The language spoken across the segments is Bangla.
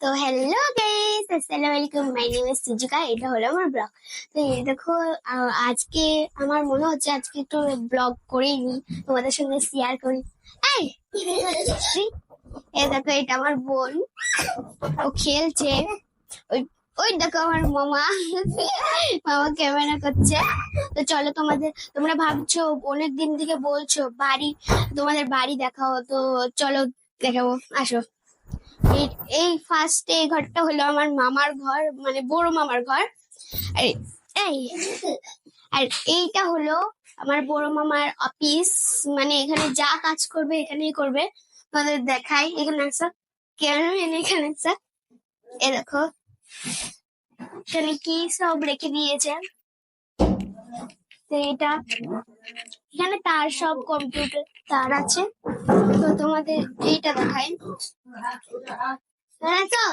তো হ্যালো গাইস আসসালামু আলাইকুম। মাই নেম ইজ সুজিকা এটা হলো আমার ব্লগ তো এই দেখো আজকে আমার মনে হচ্ছে আজকে একটু ব্লগ করেই নি তোমাদের সঙ্গে শেয়ার করি। এই এই দেখো, এটা আমার বোন। ও খেলছে। ওই ওই দেখো আমার মামা। মামা ক্যামেরা করছে। তো চলো তোমাদের, তোমরা ভাবছ অনেক দিন থেকে বলছো, বাড়ি, তোমাদের বাড়ি দেখাও। তো চলো দেখাবো, আসো। এই ফার্স্ট এই ঘরটা হলো আমার মামার ঘর মানে বড় মামার ঘর। আর এই, আর এইটা হলো আমার বড় মামার অফিস মানে এখানে যা কাজ করবে এখানেই করবে। তাদের দেখাই, এখানে আসা কেন এখানে আসা এ দেখো, এখানে কি সব রেখে দিয়েছে? তো এটা এখানে তার সব কম্পিউটার তার আছে। তো তোমাদের এইটা দেখাই। দেখো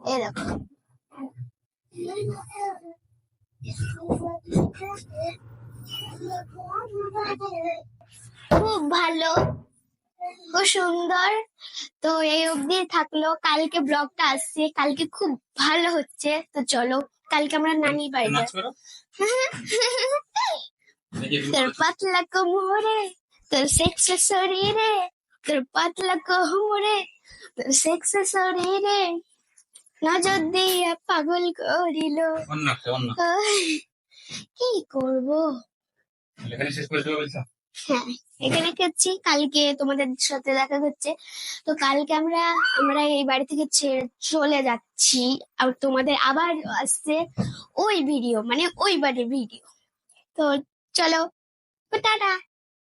এই দেখো। খুব ভালো। সুন্দর। তো এই অবধি থাকল। কালকে ব্লগটা আসছে। কালকে খুব ভালো হচ্ছে। তো চলো কালকে আমরা নানি বাড়ি তোর পাতলা কোমরে তোর সেক্স শরীরে তোর পাতলা কোমরে তোর সেক্স শরীরে নজর দিয়ে পাগল করিল। কি করব? এখানে শেষ করে দেবো হ্যাঁ এখানে খাচ্ছি কালকে তোমাদের সাথে দেখা হচ্ছে। তো কালকে আমরা আমরা এই বাড়ি থেকে চলে যাচ্ছি। আর তোমাদের আবার আসছে ওই ভিডিও মানে ওই বাড়ির ভিডিও তো চলো, টাটা।